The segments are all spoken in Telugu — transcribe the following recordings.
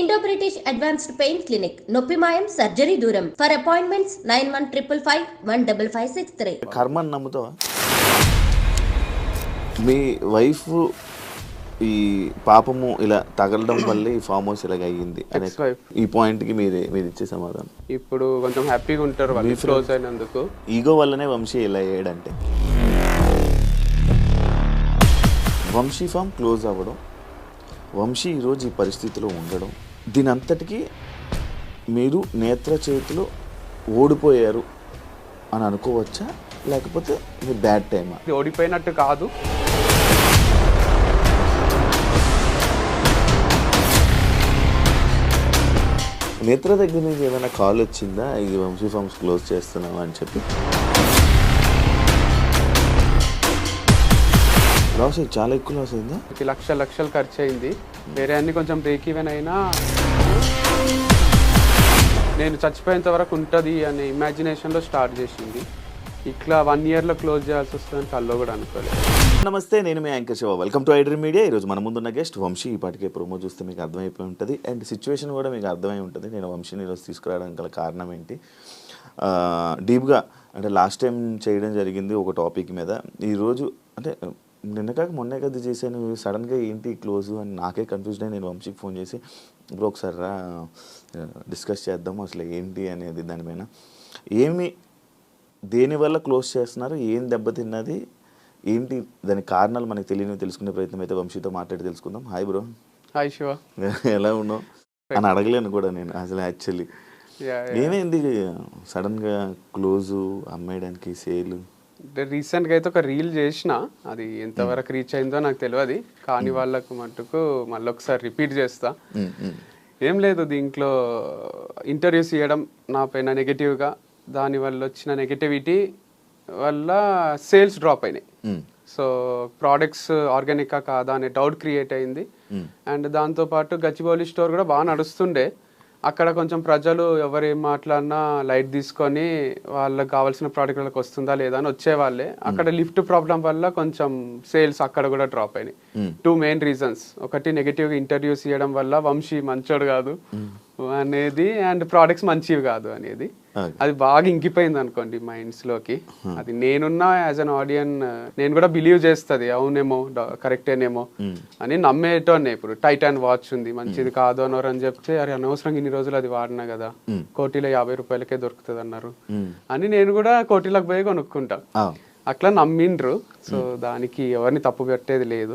Indo British advanced pain clinic నొప్పి మాయం సర్జరీ దూరం. For appointments nine one triple five one double five six three కర్మని నమ్ముతావా? మీ వైఫ్ ఈ పాపము ఇలా తగలడం వల్ల ఈ ఫామ్ హౌస్ ఇలాగ అయ్యింది అనే. ఈ పాయింట్కి మీరు మీరు ఇచ్చే సమాధానం. ఇప్పుడు కొంచెం హ్యాపీగా ఉంటారు వాళ్ళు క్లోజ్ అయినందుకు. ఈగో వల్లనే వంశీ ఇలా అయ్యాడంటే. వంశీ ఫామ్ క్లోజ్ అవ్వడం వంశీ ఈరోజు ఈ పరిస్థితిలో ఉండడం దీని అంతటికీ మీరు నేత్ర చేతిలో ఓడిపోయారు అని అనుకోవచ్చా? లేకపోతే మీ బ్యాడ్ టైమా? ఇది ఓడిపోయినట్టు కాదు. నేత్ర దగ్గర నుంచి ఏమైనా కాల్ వచ్చిందా? ఇది వంశీ ఫార్మ్స్ క్లోజ్ చేస్తున్నావా అని చెప్పి. లాస్ అయ్యి చాలా ఎక్కువ లాస్ అయిందా? లక్ష లక్షలు ఖర్చు అయింది వేరే అన్ని కొంచెం బ్రేక్ ఈవెన్ అయినా నేను చచ్చిపోయేంత వరకు ఉంటుంది అనే ఇమాజినేషన్లో స్టార్ట్ చేసింది. ఇట్లా వన్ ఇయర్లో క్లోజ్ చేయాల్సి వస్తుందని కల్లో కూడా అనుకోలేదు. నమస్తే నేను మీ anchor Siva. Welcome to iDream media ఈరోజు మన ముందున్న గెస్ట్ వంశీ. ఇప్పటికే ప్రోమో చూస్తే మీకు అర్థమైపోయి ఉంటుంది. అండ్ సిచ్యువేషన్ కూడా మీకు అర్థమై ఉంటుంది. నేను వంశీని ఈరోజు తీసుకురావడానికి గల కారణం ఏంటి? డీప్గా అంటే లాస్ట్ టైం చేయడం జరిగింది ఒక టాపిక్ మీద. ఈరోజు అంటే నిన్న కాక మొన్నే కదా చేశాను. సడన్గా ఏంటి క్లోజ్ అని నాకే కన్ఫ్యూజ్డ్ అయ్యి నేను వంశీకి ఫోన్ చేసి ఇప్పుడు ఒకసారి రా డిస్కస్ చేద్దాం అసలు ఏంటి అనేది దానిపైన ఏమి దేనివల్ల క్లోజ్ చేస్తున్నారు? ఏం దెబ్బతిన్నది ఏంటి దాని కారణాలు మనకి తెలియని తెలుసుకునే ప్రయత్నం అయితే వంశీతో మాట్లాడి తెలుసుకుందాం. Hi bro hi Shiva. ఎలా ఉన్నావు? అని అడగలేను కూడా నేను అసలు యాక్చువల్లీ ఏమైంది? సడన్గా క్లోజ్ అమ్మేయడానికి సేల్. రీసెంట్గా అయితే ఒక రీల్ చేసిన. అది ఎంతవరకు రీచ్ అయిందో నాకు తెలియదు కానీ వాళ్ళకు మట్టుకు మళ్ళీ ఒకసారి రిపీట్ చేస్తా ఏం లేదు దీంట్లో ఇంటర్వ్యూస్ ఇవ్వడం నా పైన నెగిటివ్గా దానివల్ల వచ్చిన నెగిటివిటీ వల్ల సేల్స్ డ్రాప్ అయినాయి. సో ప్రోడక్ట్స్ ఆర్గానికా కాదా అనే డౌట్ క్రియేట్ అయింది. అండ్ దాంతోపాటు గచ్చిబౌలి స్టోర్ కూడా బాగా నడుస్తుండే. అక్కడ కొంచెం ప్రజలు ఎవరు ఏం మాట్లాడినా లైట్ తీసుకొని వాళ్ళకి కావాల్సిన ప్రోడక్ట్ వాళ్ళకి వస్తుందా లేదా అని వచ్చేవాళ్ళే. అక్కడ లిఫ్ట్ ప్రాబ్లం వల్ల కొంచెం సేల్స్ అక్కడ కూడా డ్రాప్ అయినాయి. టూ మెయిన్ రీజన్స్ ఒకటి నెగిటివ్ ఇంటర్వ్యూస్ ఇవ్వడం వల్ల వంశీ మంచోడు కాదు అనేది అండ్ ప్రోడక్ట్స్ మంచివి కాదు అనేది. అది బాగా ఇంకిపోయింది అనుకోండి మైండ్స్లోకి. అది నేనున్నా యాజ్ అన్ ఆడియన్ నేను కూడా బిలీవ్ చేస్తుంది అవునేమో కరెక్టేనేమో అని నమ్మేటోనే ఇప్పుడు టైటాన్ వాచ్ ఉంది మంచిది కాదు అన్నారు అని చెప్తే అరే అనవసరంగా ఇన్ని రోజులు అది వాడినా కదా కోటిలో యాభై రూపాయలకే దొరుకుతుంది అన్నారు అని నేను కూడా కోటిలకు పోయి కొనుక్కుంటా. అట్లా నమ్మిండ్రు. సో దానికి ఎవరిని తప్పు పెట్టేది లేదు.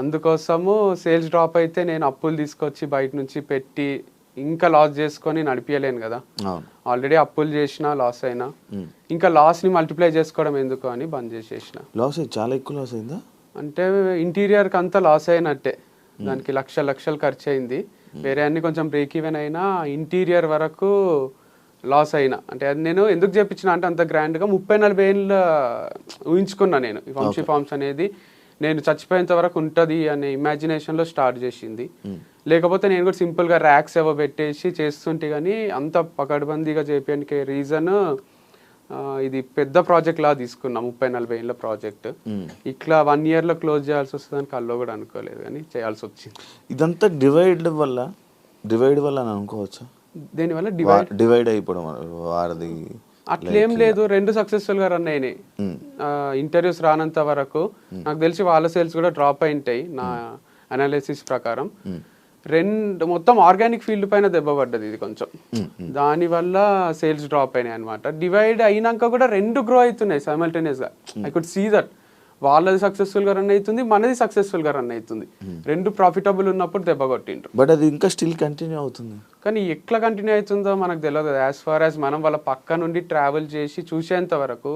అందుకోసము సేల్స్ డ్రాప్ అయితే నేను అప్పులు తీసుకొచ్చి బయట నుంచి పెట్టి ఇంకా లాస్ చేసుకొని నడిపించలేను కదా. ఆల్రెడీ అప్పులు చేసినా లాస్ అయినా. ఇంకా లాస్ని మల్టిప్లై చేసుకోవడం ఎందుకు అని బంద్ చేసేసిన. లాస్ చాలా ఎక్కువ లాస్ అయిందా? అంటే ఇంటీరియర్కి అంతా లాస్ అయినట్టే. దానికి లక్ష లక్షలు ఖర్చు అయింది. వేరే అన్ని కొంచెం బ్రేక్ ఈవెన్ అయినా ఇంటీరియర్ వరకు లాస్ అయినా. అంటే అది నేను ఎందుకు చెప్పించిన అంటే అంత గ్రాండ్గా ముప్పై నలభై ఏళ్ళ ఊహించుకున్నా నేను. ఈ వంశీ ఫార్మ్స్ అనేది నేను చచ్చిపోయేంత వరకు ఉంటది అనే ఇమాజినేషన్లో స్టార్ట్ చేసింది. లేకపోతే నేను కూడా సింపుల్గా ర్యాక్స్ ఏవో పెట్టేసి చేస్తుంటే కానీ అంత పకడ్బందీగా చేయడానికి రీజన్ ఇది పెద్ద ప్రాజెక్ట్ లా తీసుకున్నా ముప్పై నలభై ఏళ్ళ ప్రాజెక్ట్ ఇట్లా వన్ ఇయర్లో క్లోజ్ చేయాల్సి వస్తుందని కల్లో కూడా అనుకోలేదు కానీ చేయాల్సి వచ్చింది. ఇదంతా డివైడ్ వల్ల డివైడ్ వల్ల అని అనుకోవచ్చా? దీనివల్ల డివైడ్ డివైడ్ అయిపోవడం వారిది అట్లేం లేదు రెండు సక్సెస్ఫుల్గా రన్ అయినాయి. ఇంటర్వ్యూస్ రానంత వరకు. నాకు తెలిసి వాళ్ళ సేల్స్ కూడా డ్రాప్ అయింటాయి నా అనాలిసిస్ ప్రకారం. రెండు మొత్తం ఆర్గానిక్ ఫీల్డ్ పైన దెబ్బ పడ్డది ఇది కొంచెం. దాని వల్ల సేల్స్ డ్రాప్ అయినాయి అనమాట డివైడ్ అయినాక కూడా రెండు గ్రో అవుతున్నాయి సైమల్టేనియస్గా. ఐ కుడ్ సీ దట్ వాళ్ళది సక్సెస్ఫుల్గా రన్ అవుతుంది మనది సక్సెస్ఫుల్గా రన్ అవుతుంది రెండు ప్రాఫిటబుల్ ఉన్నప్పుడు దెబ్బ కొట్టిండ్రు. బట్ అది ఇంకా స్టిల్ కంటిన్యూ అవుతుంది. కానీ ఎట్లా కంటిన్యూ అవుతుందో మనకు తెలియదు యాజ్ ఫార్ యాజ్ మనం వాళ్ళ పక్క నుండి ట్రావెల్ చేసి చూసేంత వరకు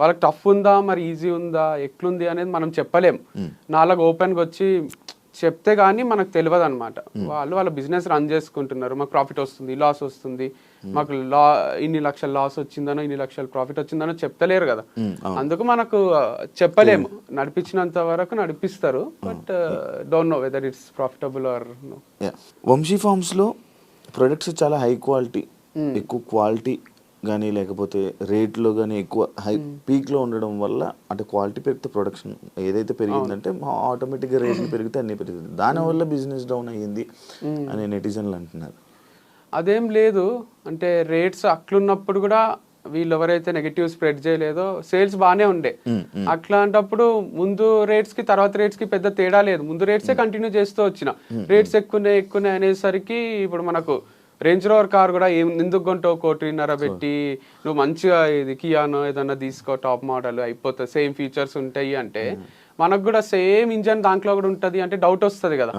వాళ్ళకి టఫ్ ఉందా మరి ఈజీ ఉందా ఎట్లుంది అనేది మనం చెప్పలేం. నాలుగు ఓపెన్గా వచ్చి చెప్తే గానీ మనకు తెలియదు అనమాట వాళ్ళు వాళ్ళ బిజినెస్ రన్ చేసుకుంటున్నారు. మాకు ప్రాఫిట్ వస్తుంది లాస్ వస్తుంది. మాకు లా ఇన్ని లక్షల లాస్ వచ్చిందనో ఇన్ని లక్షల ప్రాఫిట్ వచ్చిందనో చెప్తలేరు కదా. అందుకు మనకు చెప్పలేము. నడిపించినంత వరకు నడిపిస్తారు. But don't know whether it's profitable or no. Vamsi ఫార్మ్స్లో products చాలా హై క్వాలిటీ ఎక్కువ క్వాలిటీ కానీ లేకపోతే రేట్లో కానీ ఎక్కువ హై పీక్లో ఉండడం వల్ల అంటే క్వాలిటీ పెరిగితే ప్రొడక్షన్ ఏదైతే పెరిగిందంటే ఆటోమేటిక్గా రేట్లు పెరిగితే అన్నీ పెరుగుతుంది దానివల్ల బిజినెస్ డౌన్ అయ్యింది అని నెటిజన్లు అంటున్నారు. అదేం లేదు. అంటే రేట్స్ అట్లున్నప్పుడు కూడా వీళ్ళు ఎవరైతే నెగటివ్ స్ప్రెడ్ చేయలేదో సేల్స్ బాగానే ఉండే. అట్లాంటప్పుడు ముందు రేట్స్కి తర్వాత రేట్స్కి పెద్ద తేడా లేదు. ముందు రేట్సే కంటిన్యూ చేస్తూ వచ్చిన. రేట్స్ ఎక్కువనే ఎక్కువనే అనేసరికి ఇప్పుడు మనకు రేంజ్ రోవర్ కార్ కూడా ఏం ఎందుకు కొంటావు? కోటిన్నర పెట్టి నువ్వు మంచిగా ఇది కియానో ఏదన్నా తీసుకో టాప్ మోడల్ అయిపోతుంది సేమ్ ఫీచర్స్ ఉంటాయి అంటే మనకు కూడా సేమ్ ఇంజన్ దాంట్లో కూడా ఉంటది అంటే డౌట్ వస్తుంది కదా.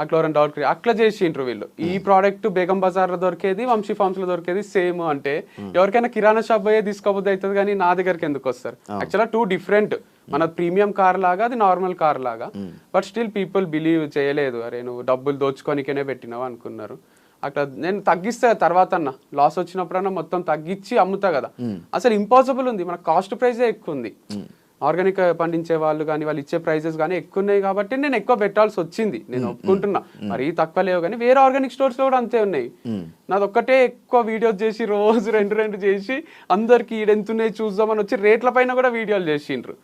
అట్లా ఎవరైనా డౌట్ అట్లా చేసిండ్రు వీళ్ళు. ఈ ప్రోడక్ట్ బేగం బజార్లో దొరికేది వంశీ ఫార్మ్స్లో దొరికేది సేమ్ అంటే ఎవరికైనా కిరాణా షాప్ పోయే తీసుకోబోద్ది అవుతుంది కానీ నా దగ్గరికి ఎందుకు వస్తారు? యాక్చువల్గా టూ డిఫరెంట్ మన ప్రీమియం కార్ లాగా అది నార్మల్ కార్ లాగా. బట్ స్టిల్ పీపుల్ బిలీవ్ చేయలేదు. అరే నువ్వు డబ్బులు దోచుకోనికనే పెట్టినావు అనుకున్నారు. అట్లా నేను తగ్గిస్తా తర్వాత అన్న. లాస్ వచ్చినప్పుడన్నా మొత్తం తగ్గించి అమ్ముతా కదా. అసలు ఇంపాసిబుల్ ఉంది. మన కాస్ట్ ప్రైజే ఎక్కువ ఉంది. ఆర్గానిక్ పండించే వాళ్ళు కానీ వాళ్ళు ఇచ్చే ప్రైజెస్ కానీ ఎక్కువ ఉన్నాయి కాబట్టి నేను ఎక్కువ పెట్టాల్సి వచ్చింది. నేను ఒప్పుకుంటున్నా. మరీ తక్కువ లేవు కానీ వేరే ఆర్గానిక్ స్టోర్స్ కూడా అంతే ఉన్నాయి. నాది ఒక్కటే ఎక్కువ వీడియోస్ చేసి రోజు రెండు రెండు చేసి అందరికి ఈడెంత ఉన్నాయి చూద్దామని వచ్చి రేట్ల పైన కూడా వీడియోలు చేసిండ్రు.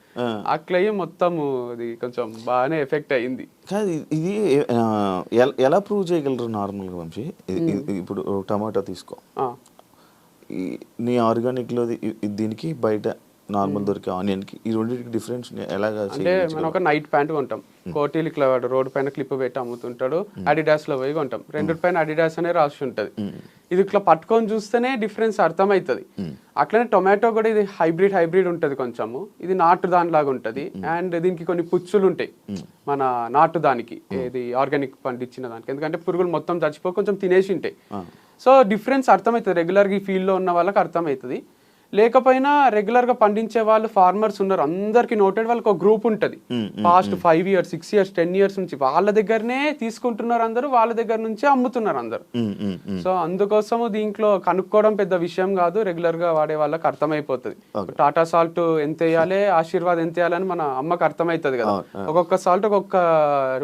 అట్లా అయ్యి మొత్తం అది కొంచెం బాగానే ఎఫెక్ట్ అయింది. కాదు ఇది ఆ, ఎల- ప్రూవ్ చేయగలరు నార్మల్గా వంశీ? ఇప్పుడు టమాటా తీసుకో. ఆ, నీ ఆర్గానిక్లో దీనికి బయట నార్మల్ దొరికే ఆనియన్కి. ఈ రెండింటికి డిఫరెన్స్ ఎలాగా అంటే మనం ఒక నైట్ ప్యాంట్ కొంటాం. కోటీలు ఇట్లా వాడు రోడ్డు పైన క్లిప్ పెట్టి అమ్ముతుంటాడు. అడిడాస్లో పోయి కొంటాం. రెండు పైన అడిడాస్ అనే రాసి ఉంటది. ఇది ఇట్లా పట్టుకొని చూస్తేనే డిఫరెన్స్ అర్థమవుతుంది అట్లనే టొమాటో కూడా ఇది హైబ్రిడ్ హైబ్రిడ్ ఉంటది కొంచెము. ఇది నాటు దానిలాగా ఉంటది అండ్ దీనికి కొన్ని పుచ్చులు ఉంటాయి. మన నాటు దానికి ఇది ఆర్గానిక్ పండించిన దానికి. ఎందుకంటే పురుగులు మొత్తం చచ్చిపో కొంచెం తినేసి ఉంటాయి. సో డిఫరెన్స్ అర్థమవుతుంది రెగ్యులర్గా ఈ ఫీల్డ్లో ఉన్న వాళ్ళకి అర్థమవుతుంది లేకపోయినా రెగ్యులర్గా పండించే వాళ్ళు ఫార్మర్స్ ఉన్నారు. అందరికి నోటెడ్ వాళ్ళకి ఒక గ్రూప్ ఉంటది. Past five years six years ten years నుంచి వాళ్ళ దగ్గరనే తీసుకుంటున్నారు అందరూ వాళ్ళ దగ్గర నుంచే అమ్ముతున్నారు అందరు. సో అందుకోసము దీంట్లో కనుక్కోవడం పెద్ద విషయం కాదు రెగ్యులర్గా వాడే వాళ్ళకి అర్థమైపోతుంది. టాటా సాల్ట్ ఎంత వేయాలి ఆశీర్వాద్ ఎంత వేయాలని మన అమ్మకి అర్థమవుతుంది కదా. ఒక్కొక్క సాల్ట్ ఒక్కొక్క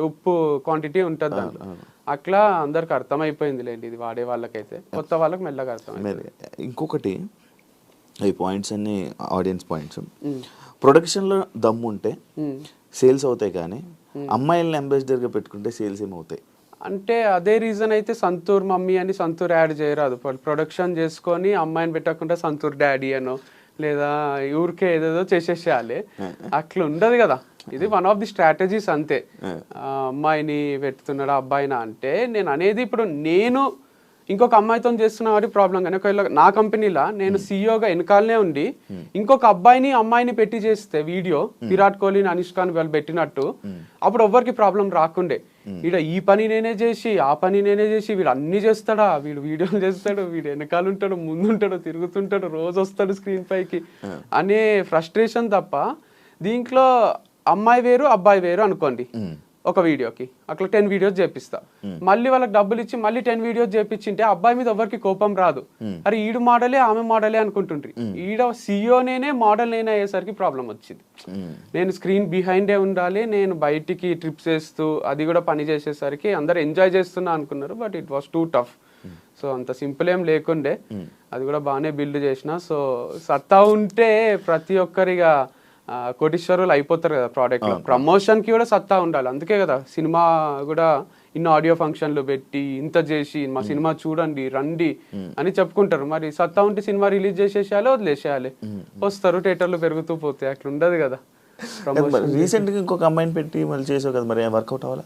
ఉప్పు క్వాంటిటీ ఉంటుంది దాంట్లో. అట్లా అందరికి అర్థమైపోయింది లేండి ఇది వాడే వాళ్ళకైతే. కొత్త వాళ్ళకి మెల్లగా అర్థమైంది ఇంకొకటి ఈ పాయింట్స్ అన్ని ఆడియన్స్ పాయింట్స్ ప్రొడక్షన్లో దమ్ము ఉంటే సేల్స్ అవుతాయి కానీ అమ్మాయిల్ని అంబాసిడర్గా పెట్టుకుంటే సేల్స్ ఏమవుతాయి అంటే అదే రీజన్ అయితే సంతూర్ మమ్మీ అని సంతూర్ యాడ్ చేయరాదు. ప్రొడక్షన్ చేసుకొని అమ్మాయిని పెట్టకుండా సంతూర్ డాడీ అనో లేదా ఊరికే ఏదేదో చేసేసేయాలి. అట్లా ఉండదు కదా. ఇది వన్ ఆఫ్ ది స్ట్రాటజీస్ అంతే. అమ్మాయిని పెడుతున్నాడు అబ్బాయినా అంటే నేను అనేది ఇప్పుడు నేను ఇంకొక అమ్మాయితో చేస్తున్నా కాబట్టి ప్రాబ్లం కానీ ఒకవేళ నా కంపెనీలా నేను సీఈఓగా వెనకాలనే ఉండి ఇంకొక అబ్బాయిని అమ్మాయిని పెట్టి చేస్తే వీడియో విరాట్ కోహ్లీని అనుష్కాని వాళ్ళు పెట్టినట్టు అప్పుడు ఎవ్వరికి ప్రాబ్లం రాకుండే. వీడు ఈ పని నేనే చేసి ఆ పని నేనే చేసి వీడు అన్ని చేస్తాడా? వీడు వీడియోలు చేస్తాడు వీడు వెనకాల ఉంటాడు ముందు ఉంటాడు తిరుగుతుంటాడు రోజు వస్తాడు స్క్రీన్ పైకి అనే ఫ్రస్ట్రేషన్ తప్ప దీంట్లో అమ్మాయి వేరు అబ్బాయి వేరు అనుకోండి. ఒక వీడియోకి. అట్లా టెన్ వీడియోస్ చేపిస్తా. మళ్ళీ వాళ్ళకి డబ్బులు ఇచ్చి మళ్ళీ టెన్ వీడియోస్ చేపించింటే అబ్బాయి మీద ఎవరికి కోపం రాదు. అరే ఈడు మోడలే ఆమె మోడలే అనుకుంటుండ్రి. ఈడ సీఈఓ నేనే మోడల్ నేనే అయ్యేసరికి ప్రాబ్లం వచ్చింది. నేను స్క్రీన్ బిహైండే ఉండాలి నేను బయటికి ట్రిప్స్ వేస్తూ అది కూడా పని చేసేసరికి అందరు ఎంజాయ్ చేస్తున్నా అనుకున్నారు but it was too tough so అంత సింపుల్ ఏం లేకుండే. అది కూడా బాగానే బిల్డ్ చేసిన. సో సత్తా ఉంటే ప్రతి ఒక్కరిగా కోటీశ్వరులు అయిపోతారు కదా ప్రోడక్ట్లో. ప్రమోషన్కి కూడా సత్తా ఉండాలి. అందుకే కదా సినిమా కూడా ఇన్ని ఆడియో ఫంక్షన్లు పెట్టి ఇంత చేసి మా సినిమా చూడండి రండి అని చెప్పుకుంటారు. మరి సత్తా ఉంటే సినిమా రిలీజ్ చేసేసేయాలి వదిలేసేయాలి. వస్తారు థియేటర్లు పెరుగుతూ పోతాయి. అట్లా ఉండదు కదా ప్రమోషన్ రీసెంట్గా ఇంకొక అమ్మాయిని పెట్టి మళ్ళీ చేసావు కదా మరి వర్కౌట్ అవ్వాలా?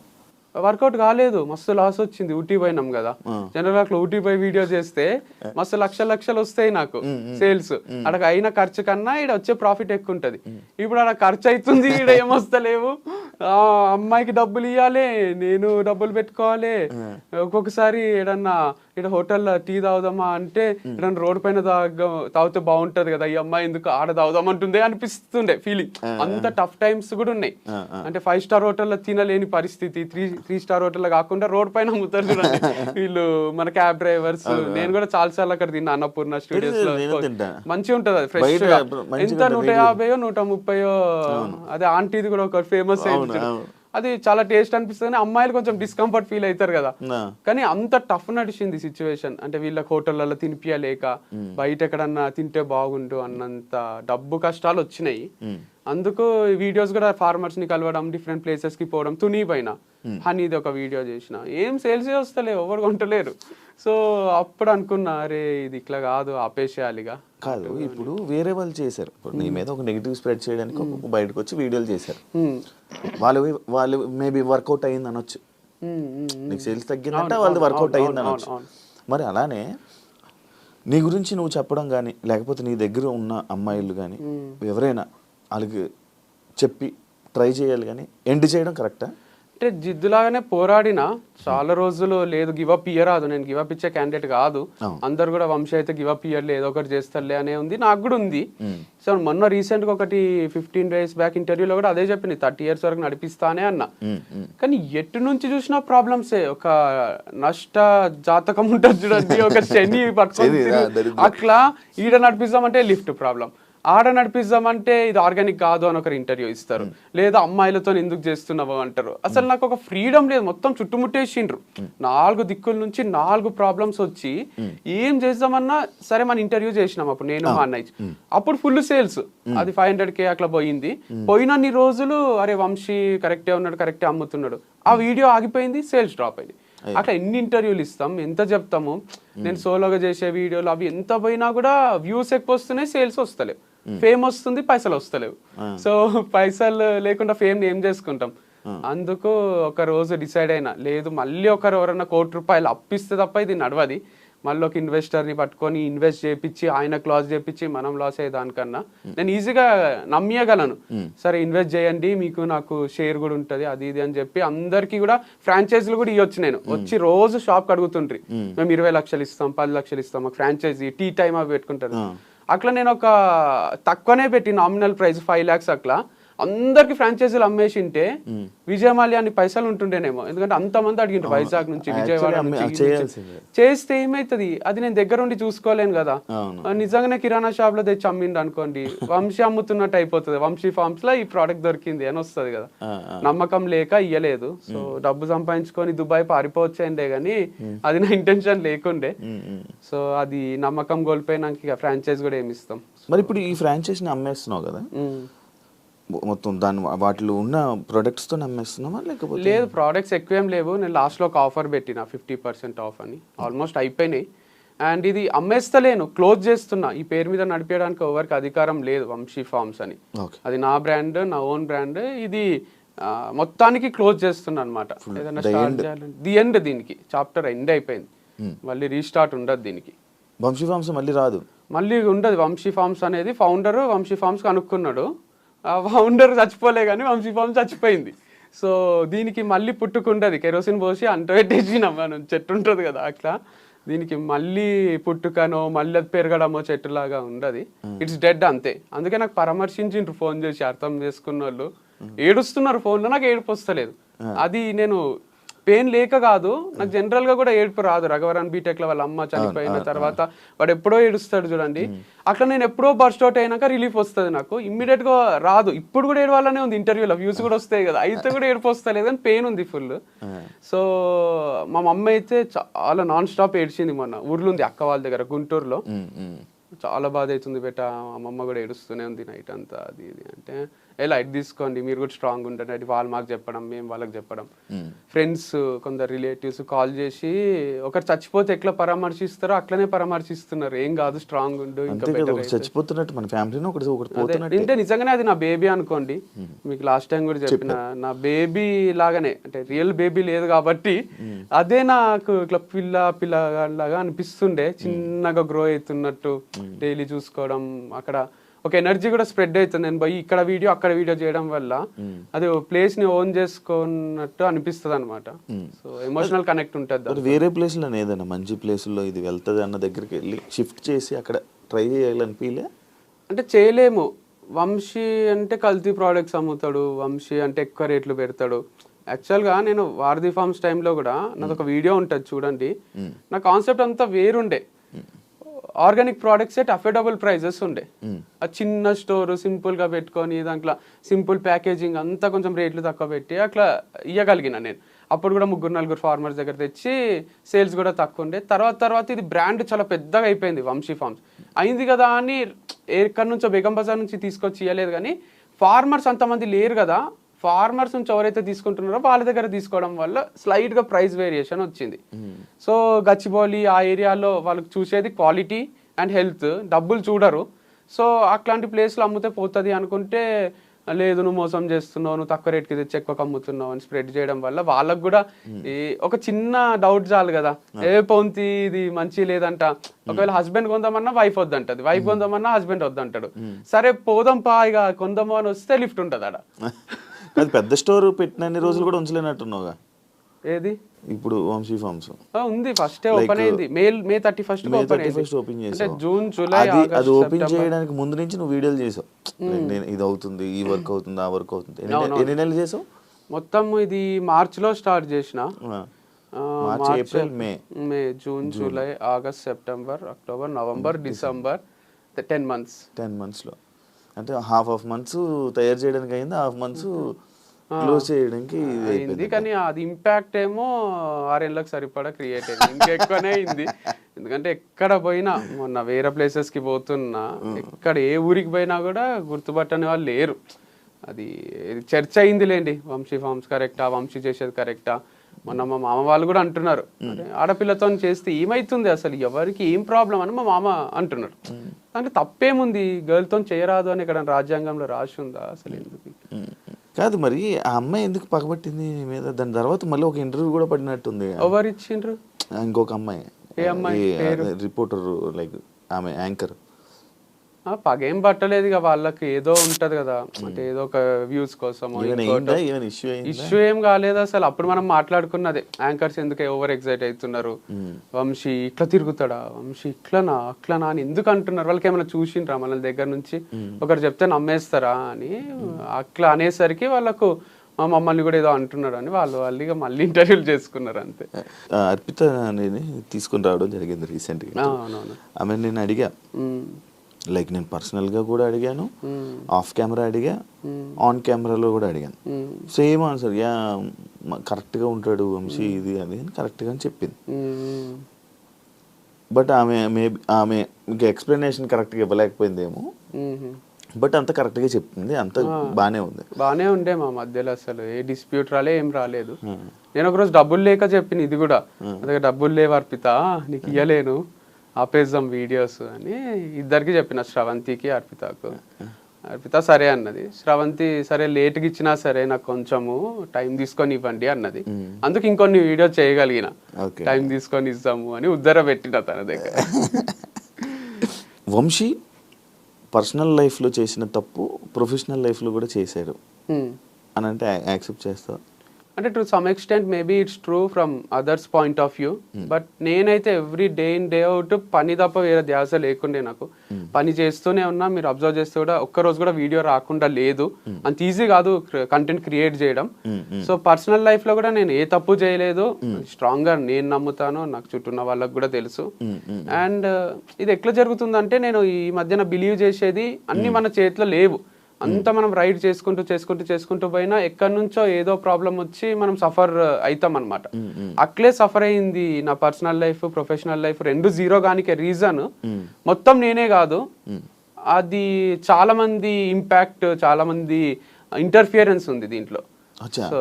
వర్కౌట్ కాలేదు. మస్తు లాస్ వచ్చింది ఊటీ పోయినాం కదా. జనరల్ అట్లా ఊటీ పోయి వీడియో చేస్తే మస్తు లక్ష లక్షలు వస్తాయి నాకు సేల్స్ అక్కడ అయిన ఖర్చు కన్నా ఇక్కడ వచ్చే ప్రాఫిట్ ఎక్కువ ఉంటది. ఇప్పుడు అక్కడ ఖర్చు అవుతుంది ఇక్కడ ఏమొస్తలేవు ఆ అమ్మాయికి డబ్బులు ఇవ్వాలి నేను డబ్బులు పెట్టుకోవాలి. ఒక్కొక్కసారి ఏడన్నా ఇక్కడ హోటల్లో టీ తాగుదామా అంటే ఏడన్నా రోడ్ పైన తాగ తాగితే బాగుంటది కదా ఈ అమ్మాయి ఎందుకు ఆడ తాగుదామంటుందే అనిపిస్తుండే ఫీలింగ్ అంత టఫ్ టైమ్స్ కూడా ఉన్నాయి. అంటే ఫైవ్ స్టార్ హోటల్లో తినలేని పరిస్థితి త్రీ త్రీ స్టార్ హోటల్లో కాకుండా రోడ్ పైన అమ్ముతారు చూడండి. వీళ్ళు మన క్యాబ్ డ్రైవర్స్. నేను కూడా చాలా సార్లు అక్కడ తిన్నా అన్నపూర్ణ స్టూడియోస్లో. మంచిగా ఉంటది అది ఫ్రెష్ ఎంత నూట యాభైయో నూట ముప్పయో అదే ఆంటీది కూడా ఒక ఫేమస్ అయింది. అది చాలా టేస్ట్ అనిపిస్తుంది అమ్మాయిలు కొంచెం డిస్కంఫర్ట్ ఫీల్ అవుతారు కదా. కానీ అంత టఫ్ నడిచింది సిచ్యువేషన్ అంటే వీళ్ళకి హోటళ్ళలో తినిపియలేక బయట ఎక్కడన్నా తింటే బాగుండు అన్నంత డబ్బు కష్టాలు వచ్చినాయి. అందుకు వీడియోస్ కూడా ఫార్మర్స్ని కలవడం డిఫరెంట్ ప్లేసెస్కి పోవడం తుని పైన. హనీది ఒక వీడియో చేసిన. ఏం సేల్స్ వస్తలే ఎవరు కొంటలేరు. సో అప్పుడు అనుకున్నా అరే ఇది ఇట్లా కాదు ఆపేసేయాలిగా. కాదు ఇప్పుడు వేరే వాళ్ళు చేశారు. ఇప్పుడు నీ మీద ఒక నెగిటివ్ స్ప్రెడ్ చేయడానికి ఒక బయటకు వచ్చి వీడియోలు చేశారు. వాళ్ళు వాళ్ళు మేబీ వర్కౌట్ అయ్యింది అనొచ్చు నీకు సేల్స్ తగ్గిందంటే అవును, వర్కౌట్ అయ్యింది అనొచ్చు. మరి అలానే నీ గురించి నువ్వు చెప్పడం కానీ లేకపోతే నీ దగ్గర ఉన్న అమ్మాయిలు కానీ ఎవరైనా వాళ్ళకి చెప్పి ట్రై చేయాలి కానీ ఎండ్ చేయడం కరెక్టా అంటే జిద్దులాగానే పోరాడిన చాలా రోజులు లేదు గివ్ అప్ ఇయ్యరాదు నేను గివ్ అప్ ఇచ్చే క్యాండిడేట్ కాదు. అందరు కూడా వంశీ అయితే గివ్ అప్ ఇయ్యర్లే ఏదో ఒకటి చేస్తారులే అనే ఉంది. నాకు కూడా ఉంది. సో మొన్న రీసెంట్గా ఒకటి ఫిఫ్టీన్ డేస్ బ్యాక్ ఇంటర్వ్యూలో కూడా అదే చెప్పింది థర్టీ ఇయర్స్ వరకు నడిపిస్తానే అన్న. కానీ ఎటు నుంచి చూసినా ప్రాబ్లమ్సే ఒక నష్ట జాతకం ఉంటుంది చూడండి. ఒక శని పట్టుకొని. అట్లా ఈడ నడిపిస్తామంటే లిఫ్ట్ ప్రాబ్లం ఆడ నడిపిస్తామంటే ఇది ఆర్గానిక్ కాదు అని ఒకరు ఇంటర్వ్యూ ఇస్తారు. లేదా అమ్మాయిలతో ఎందుకు చేస్తున్నావు అంటారు. అసలు నాకు ఒక ఫ్రీడమ్ లేదు. మొత్తం చుట్టుముట్టేసిండ్రు. నాలుగు దిక్కుల నుంచి నాలుగు ప్రాబ్లమ్స్ వచ్చి ఏం చేద్దామన్నా సరే మన ఇంటర్వ్యూ చేసినాం అప్పుడు నేను మా అన్నయ్య. అప్పుడు ఫుల్ సేల్స్ అది ఫైవ్ హండ్రెడ్ కే అట్లా పోయింది. పోయినన్ని రోజులు అరే వంశీ కరెక్టే ఉన్నాడు కరెక్టే అమ్ముతున్నాడు. ఆ వీడియో ఆగిపోయింది సేల్స్ డ్రాప్ అయింది. అట్లా ఎన్ని ఇంటర్వ్యూలు ఇస్తాం ఎంత చెప్తాము? నేను సోలోగా చేసే వీడియోలు అవి ఎంత పోయినా కూడా వ్యూస్ ఎక్కువ వస్తున్నాయి సేల్స్ వస్తలేవు. ఫేమ్ వస్తుంది పైసలు వస్తలేవు. సో పైసలు లేకుండా ఫేమ్ ఏం చేసుకుంటాం? అందుకు ఒక రోజు డిసైడ్ అయినా లేదు మళ్ళీ ఒకరు ఎవరన్నా కోటి రూపాయలు అప్పిస్తే తప్ప ఇది నడవది. మళ్ళీ ఒక investor ని పట్టుకొని ఇన్వెస్ట్ చేపించి ఆయన క్లాస్ చేపించి మనం లాస్ అయ్యే దానికన్నా నేను ఈజీగా నమ్మేయగలను. సరే ఇన్వెస్ట్ చేయండి మీకు నాకు షేర్ కూడా ఉంటది అది ఇది అని చెప్పి అందరికీ కూడా ఫ్రాంచైజీలు కూడా ఇవ్వచ్చు నేను. వచ్చి రోజు షాప్ అడుగుతుండ్రి. మేము ఇరవై లక్షలు ఇస్తాం పది లక్షలు ఇస్తాం మాకు ఫ్రాంచైజీ టీ టైమ్ అవి పెట్టుకుంటారు. అట్లా నేను ఒక తక్కువనే పెట్టి నామినల్ ప్రైస్ ఫైవ్ ల్యాక్స్ అట్లా అందరికి ఫ్రాంచైజీలు అమ్మేసింటే విజయమాల్య అని పైసలు ఉంటుండేనేమో. ఎందుకంటే అంతమంది అడిగిండ్రు వైజాగ్ నుంచి విజయవాడ. చేస్తే ఏమైతది? అది నేను దగ్గర ఉండి చూసుకోలేను కదా. నిజంగానే కిరాణా షాప్లో తెచ్చి అమ్మిండు అనుకోండి. వంశీ అమ్ముతున్నట్టు అయిపోతుంది. వంశీ ఫార్మ్స్లో ఈ ప్రోడక్ట్ దొరికింది అని వస్తుంది కదా. నమ్మకం లేక ఇయ్యలేదు. సో డబ్బు సంపాదించుకొని దుబాయ్ పారిపోవచ్చేండే గానీ అది నా ఇంటెన్షన్ లేకుండే. సో అది నమ్మకం కోల్పోయినాక ఇక ఫ్రాంచైజ్ కూడా ఏమి ఇస్తాం. మరి ఇప్పుడు ఈ ఫ్రాంచైజీని అమ్మేస్తున్నావు కదా. మొత్తం దాని వాటిలో ఉన్న products తో అమ్మేస్తున్నావా లేకపోతే? లేదు ప్రోడక్ట్స్ ఎక్కువ లేవు. నేను లాస్ట్లో ఒక ఆఫర్ పెట్టిన ఫిఫ్టీ పర్సెంట్ ఆఫ్ అని. ఆల్మోస్ట్ అయిపోయినాయి. అండ్ ఇది అమ్మేస్తలేను క్లోజ్ చేస్తున్నా. ఈ పేరు మీద నడిపేయడానికి ఎవరికి అధికారం లేదు వంశీ ఫార్మ్స్ అని. అది నా బ్రాండ్ నా ఓన్ బ్రాండ్ ఇది మొత్తానికి క్లోజ్ చేస్తున్నా అనమాట ఏదైనా స్టార్ట్. చేయాలంటే ది ఎండ్ దీనికి. చాప్టర్ ఎండ్ అయిపోయింది. మళ్ళీ రీస్టార్ట్ ఉండదు దీనికి. వంశీ ఫార్మ్స్ మళ్ళీ రాదు. మళ్ళీ ఉండదు. వంశీ ఫార్మ్స్ అనేది ఫౌండర్ వంశీ ఫార్మ్స్ కనుక్కున్నాడు. ఫౌండర్ చచ్చిపోలే కానీ వంశీ ఫార్మ్స్ చచ్చిపోయింది. సో దీనికి మళ్ళీ పుట్టుకుండదు కెరోసిన్ పోసి అంట పెట్టేసినాం మనం చెట్టు ఉంటుంది కదా అట్లా. దీనికి మళ్ళీ పుట్టుకనో మళ్ళీ అది పెరగడమో చెట్టులాగా ఉండదు. ఇట్స్ డెడ్ అంతే. అందుకే నాకు పరామర్శించిండ్రు ఫోన్ చేసి అర్థం చేసుకున్న వాళ్ళు ఏడుస్తున్నారు ఫోన్లో నాకు ఏడుపు వస్తలేదు. అది నేను పెయిన్ లేక కాదు నాకు జనరల్గా కూడా ఏడుపు రాదు. రఘవరన్ బీటెక్లో వాళ్ళ అమ్మ చనిపోయిన తర్వాత వాడు ఎప్పుడో ఏడుస్తాడు చూడండి. అట్లా నేను ఎప్పుడో బర్స్ట్ అవుట్ అయినాక రిలీఫ్ వస్తుంది నాకు. ఇమ్మీడియట్గా రాదు. ఇప్పుడు కూడా ఏడవాలనే ఉంది ఇంటర్వ్యూలో. వ్యూస్ కూడా వస్తాయి కదా. అయితే కూడా ఏడుపు వస్తలేదు కానీ పెయిన్ ఉంది ఫుల్ సో మా మమ్మ అయితే చాలా నాన్ స్టాప్ ఏడ్చింది మొన్న. ఊర్లో ఉంది అక్క వాళ్ళ దగ్గర గుంటూరులో. చాలా బాధ అవుతుంది బెట. అమ్మమ్మ కూడా ఏడుస్తూనే ఉంది నైట్ అంతా అది ఇది అంటే. ఏ లైట్ తీసుకోండి మీరు కూడా స్ట్రాంగ్ ఉంటుంది అది వాళ్ళు మాకు చెప్పడం మేము వాళ్ళకి చెప్పడం. ఫ్రెండ్స్ కొందరు రిలేటివ్స్ కాల్ చేసి ఒకరు చచ్చిపోతే ఎట్లా పరామర్శిస్తారో అట్లనే పరామర్శిస్తున్నారు. ఏం కాదు స్ట్రాంగ్ ఉండు. చచ్చిపోతున్నట్టు మన పోతున్నట్టు. అంటే నిజంగానే అది నా బేబీ అనుకోండి. మీకు లాస్ట్ టైం కూడా చెప్పిన నా బేబీ లాగానే అంటే రియల్ బేబీ లేదు కాబట్టి అదే నాకు ఇట్లా పిల్ల పిల్ల లాగా అనిపిస్తుండే చిన్నగా గ్రో అవుతున్నట్టు డైలీ చూసుకోవడం అక్కడ ఒక ఎనర్జీ కూడా స్ప్రెడ్ అవుతుంది. నేను పోయి ఇక్కడ వీడియో అక్కడ వీడియో చేయడం వల్ల అది ప్లేస్ని ఓన్ చేసుకున్నట్టు అనిపిస్తుంది అనమాట సో ఎమోషనల్ కనెక్ట్ ఉంటుంది వేరే ప్లేస్లో ఏదైనా మంచి ప్లేసుల్లో ఇది వెళ్తుంది అన్న దగ్గరికి వెళ్ళి షిఫ్ట్ చేసి అక్కడ ట్రై చేయాలని ఫీలే అంటే చేయలేము. వంశీ అంటే కల్తీ ప్రోడక్ట్స్ అమ్ముతాడు. వంశీ అంటే ఎక్కువ రేట్లు పెడతాడు. యాక్చువల్గా నేను వారధి ఫార్మ్స్ టైంలో కూడా నాది ఒక వీడియో ఉంటుంది చూడండి. నా కాన్సెప్ట్ అంతా వేరుండే. ఆర్గానిక్ ప్రోడక్ట్స్ అఫోర్డబుల్ ప్రైజెస్ ఉండే. ఆ చిన్న స్టోర్ సింపుల్గా పెట్టుకొని దాంట్లో సింపుల్ ప్యాకేజింగ్ అంతా కొంచెం రేట్లు తక్కువ పెట్టి అట్లా ఇవ్వగలిగిన నేను. అప్పుడు కూడా ముగ్గురు నలుగురు ఫార్మర్స్ దగ్గర తెచ్చి సేల్స్ కూడా తక్కువ ఉండే. తర్వాత తర్వాత ఇది బ్రాండ్ చాలా పెద్దగా అయిపోయింది వంశీ ఫార్మ్స్. అయింది కదా అని ఎక్కడి నుంచో బేగం బజార్ నుంచి తీసుకొచ్చి ఇవ్వలేదు కానీ ఫార్మర్స్ అంతమంది లేరు కదా ఫార్మర్స్ నుంచి ఎవరైతే తీసుకుంటున్నారో వాళ్ళ దగ్గర తీసుకోవడం వల్ల స్లైట్గా ప్రైస్ వేరియేషన్ వచ్చింది. సో గచ్చిబౌలి ఆ ఏరియాలో వాళ్ళకి చూసేది క్వాలిటీ అండ్ హెల్త్. డబ్బులు చూడరు. సో అట్లాంటి ప్లేస్లో అమ్మితే పోతుంది అనుకుంటే లేదు నువ్వు మోసం చేస్తున్నావు నువ్వు తక్కువ రేట్కి తెచ్చి ఎక్కువ అమ్ముతున్నావు అని స్ప్రెడ్ చేయడం వల్ల వాళ్ళకు కూడా ఈ ఒక చిన్న డౌట్ చాలు కదా. ఏ పొంతి ఇది మంచి లేదంట. ఒకవేళ హస్బెండ్ కొందామన్నా వైఫ్ వద్దంటది. వైఫ్ కొందామన్నా హస్బెండ్ వద్దంటాడు. సరే పోదాం పా ఇక కొందాము అని వస్తే లిఫ్ట్ ఉంటుంది ఆడ అది పెద్ద స్టోర్ పెట్టినన్ని రోజులు కూడా ఉంచలేనట్టున్నావుగా. ఏది? ఇప్పుడు వంశీ ఫార్మ్స్ ఉంది ఫస్ట్ ఓపెన్ అయింది. May May thirty first May open thirty first open చేసావు. జూన్ జూలై అది అది ఓపెన్ చేయడానికి ముందు నుంచి నువ్వు వీడియోలు చేసావు. Like నేను ఇది అవుతుంది ఈ వర్క్ అవుతుంది ఆ వర్క్ అవుతుంది. ఎన్ని నెలలు చేసావు? మొత్తం ఇది మార్చ్లో స్టార్ట్ చేసిన. March April May May June July August September October November December ten months ten మంత్స్లో అంటే హాఫ్ ఆఫ్ మంత్స్ తయారు చేయడానికి అయింది హాఫ్ మంత్స్ క్లోజ్ చేయడానికి అయింది కానీ అది ఇంపాక్ట్ ఏమో ఆరేళ్ళకి సరిపడా క్రియేట్ అయింది. ఇంకెక్కువనే అయింది. ఎందుకంటే ఎక్కడ పోయినా మొన్న వేరే ప్లేసెస్కి పోతున్నా ఎక్కడ ఏ ఊరికి పోయినా కూడా గుర్తుపట్టని వాళ్ళు లేరు. అది చర్చ అయింది లేండి వంశీ ఫార్మ్స్ కరెక్టా వంశీ చేసేది కరెక్టా? మొన్న మా మామ వాళ్ళు కూడా అంటున్నారు. ఆడపిల్లతో చేస్తే ఏమైతుంది అసలు? ఎవరికి ఏం ప్రాబ్లం అని మా మామ అంటున్నారు దాంట్లో తప్పేముంది? గర్ల్తో చేయరాదు అని ఇక్కడ రాజ్యాంగంలో రాసి ఉందా? అసలు ఎందుకు. కాదు మరి ఆ అమ్మాయి ఎందుకు పగబట్టింది మీద? దాని తర్వాత మళ్ళీ ఒక ఇంటర్వ్యూ కూడా పడినట్టుంది. ఎవరు ఇచ్చిండ్రు? ఇంకొక అమ్మాయి. ఏ అమ్మాయి? పేరు? రిపోర్టర్ లైక్ ఆమె యాంకర్. పగేం పట్టలేదు ఇక వాళ్ళకి. ఏదో ఉంటది కదా. అంటే ఏదో ఒక వ్యూస్ కోసం ఇష్యూ ఏం కాలేదు అసలు. అప్పుడు మనం మాట్లాడుకున్నదే. యాంకర్స్ ఎందుకు ఓవర్ ఎగ్జైట్ అవుతున్నారు? వంశీ ఇట్లా తిరుగుతాడా? వంశీ ఇట్లనా? అట్లనా అని ఎందుకు అంటున్నారు? వాళ్ళకి ఏమైనా చూసిండ్రా? మన దగ్గర నుంచి ఒకరు చెప్తే నమ్మేస్తారా అని అట్లా అనేసరికి వాళ్ళకు "ఆ, మమ్మల్ని కూడా ఏదో అంటున్నారు అని వాళ్ళు వాళ్ళు ఇక మళ్ళీ ఇంటర్వ్యూలు చేసుకున్నారు అంతే. అర్పిత అనేది తీసుకుని రావడం జరిగింది రీసెంట్గా ఆమె నేను అడిగా. లైక్ నేను పర్సనల్గా కూడా అడిగాను. ఆఫ్ కెమెరా అడిగా. ఆన్ కెమెరాలో కూడా అడిగాను. సేమ్ ఆన్సర్ యా కరెక్ట్గా ఉంటాడు వంశీ ఇది అది అని కరెక్ట్గా అని చెప్పింది. బట్ ఆమె మేబీ ఆమె ఇంకా ఎక్స్ప్లెనేషన్ కరెక్ట్గా ఇవ్వలేకపోయిందేమో. బట్ అంత కరెక్ట్గా చెప్పింది. అంత బాగానే ఉంది. బానే ఉండే మా మధ్యలో అసలు. ఏ డిస్ప్యూట్ రాలే ఏం రాలేదు. నేను ఒకరోజు డబ్బులు లేక చెప్పిన ఇది కూడా. అదే డబ్బులు లేవు అర్పిత. నీకు ఇయ్యలేను. ఆపేద్దాం వీడియోస్ అని ఇద్దరికి చెప్పిన శ్రవంతికి అర్పితకు. అర్పిత సరే అన్నది. శ్రవంతి సరే లేట్గా ఇచ్చినా సరే నాకు కొంచెము టైం తీసుకొని ఇవ్వండి అన్నది. అందుకు ఇంకొన్ని వీడియో చేయగలిగిన. టైం తీసుకొని ఇస్తాము అని ఉద్దర పెట్టిన తన దగ్గర. వంశీ పర్సనల్ లైఫ్లో చేసిన తప్పు ప్రొఫెషనల్ లైఫ్లో కూడా Hmm. అని అంటే యాక్సెప్ట్ చేస్తా అంటే to some extent maybe it's true from others point of view but నేనైతే every day in day out పని తప్ప వేరే ధ్యాస లేకుండే నాకు. పని చేస్తూనే ఉన్నా మీరు అబ్జర్వ్ చేస్తే కూడా ఒక్క రోజు కూడా వీడియో రాకుండా లేదు. అంత ఈజీ కాదు కంటెంట్ క్రియేట్ చేయడం. సో పర్సనల్ లైఫ్లో కూడా నేను ఏ తప్పు చేయలేదు. స్ట్రాంగ్గా నేను నమ్ముతాను నాకు చుట్టూ ఉన్న వాళ్ళకి కూడా తెలుసు. అండ్ ఇది ఎట్లా జరుగుతుందంటే నేను ఈ మధ్యన బిలీవ్ చేసేది అన్ని మన చేతిలో లేవు. అంతా మనం రైడ్ చేసుకుంటూ చేసుకుంటూ చేసుకుంటూ పోయినా ఎక్కడి నుంచో ఏదో ప్రాబ్లం వచ్చి మనం సఫర్ అవుతాం అనమాట అట్లే సఫర్ అయింది నా పర్సనల్ లైఫ్ ప్రొఫెషనల్ లైఫ్ రెండు జీరో గానికి రీజన్ మొత్తం నేనే కాదు. అది చాలా మంది ఇంపాక్ట్ చాలా మంది ఇంటర్ఫియరెన్స్ ఉంది దీంట్లో. సో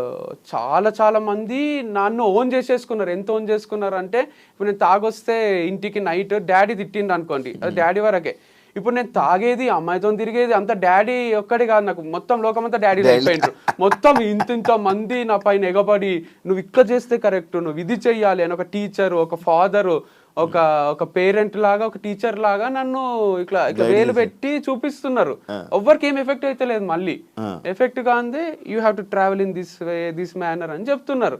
చాలా చాలా మంది నన్ను ఓన్ చేసేసుకున్నారు. ఎంత ఓన్ చేసుకున్నారు అంటే ఇప్పుడు నేను తాగొస్తే ఇంటికి నైట్ డాడీ తిట్టిండు అనుకోండి. డాడీ వరకే. ఇప్పుడు నేను తాగేది అమ్మాయితో తిరిగేది అంత డాడీ ఒక్కడే కాదు నాకు. మొత్తం లోకమంతా డాడీ అయిపోయిండ్రు మొత్తం ఇంత ఇంత మంది నా పైన ఎగబడి నువ్వు ఇక్కడ చేస్తే కరెక్ట్ నువ్వు ఇది చెయ్యాలి అని ఒక టీచర్ ఒక ఫాదర్ ఒక ఒక పేరెంట్ లాగా ఒక టీచర్ లాగా నన్ను ఇట్లా ఇట్లా వేలు పెట్టి చూపిస్తున్నారు. ఎవ్వరికి ఏం ఎఫెక్ట్ అయితే లేదు మళ్ళీ. Effect కాందే you have to travel in this way this manner అని చెప్తున్నారు.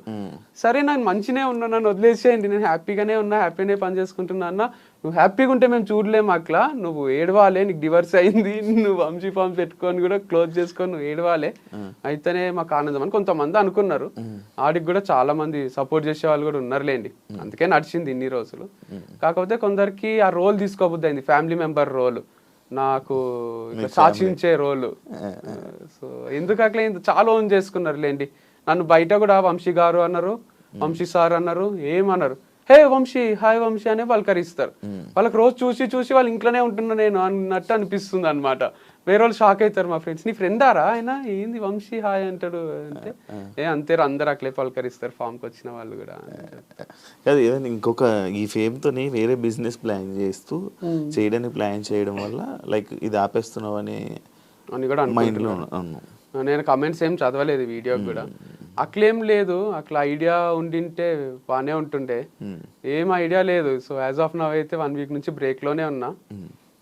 సరే నాకు మంచినే ఉన్నా నన్ను వదిలేసేయండి నేను హ్యాపీగానే ఉన్నా హ్యాపీనే పని చేసుకుంటున్నా అన్న నువ్వు హ్యాపీగా ఉంటే మేము చూడలేము అట్లా నువ్వు ఏడవాలే నీకు డివర్స్ అయింది. నువ్వు వంశీ ఫామ్ పెట్టుకొని కూడా క్లోజ్ చేసుకొని నువ్వు ఏడవాలే. అయితేనే మాకు ఆనందం అని కొంతమంది అనుకున్నారు. ఆడికి కూడా చాలా మంది సపోర్ట్ చేసే వాళ్ళు కూడా ఉన్నారులేండి. అందుకే నడిచింది ఇన్ని రోజులు. కాకపోతే కొందరికి ఆ రోల్ తీసుకోబుద్ది అయింది ఫ్యామిలీ మెంబర్ రోల్ నాకు సాక్షించే రోల్ సో ఎందుకు అట్లా చాలా ఓన్ చేసుకున్నారు లేండి నన్ను బయట కూడా వంశీ గారు అన్నారు వంశీ సార్ అన్నారు ఏమన్నారు? హే వంశీ హాయ్ వంశీ అనే పలకరిస్తారు వాళ్ళకి రోజు చూసి చూసి వాళ్ళు ఇంట్లోనే ఉంటున్నా నేను అన్నట్టు అనిపిస్తుంది అనమాట వేరే వాళ్ళు షాక్ అవుతారు మా ఫ్రెండ్స్ నీ ఫ్రెండారా ఆయన? ఏంది వంశీ హాయ్ అంటాడు అంటే ఏ అంతే అందరు అట్లే పలకరిస్తారు ఫామ్కి వచ్చిన వాళ్ళు కూడా కాదు ఏదైనా ఇంకొక ఈ ఫేమ్తోని వేరే బిజినెస్ ప్లాన్ చేస్తూ చేయడానికి ప్లాన్ చేయడం వల్ల లైక్ ఇది ఆపేస్తున్నావు అని అని కూడా మైండ్లో నేను కమెంట్స్ ఏం చదవలేదు వీడియోకి కూడా. అట్లేం లేదు. అట్లా ఐడియా ఉండింటే బాగానే ఉంటుండే. ఏం ఐడియా లేదు. సో యాజ్ ఆఫ్ నవ్ అయితే వన్ వీక్ నుంచి break లోనే ఉన్నా.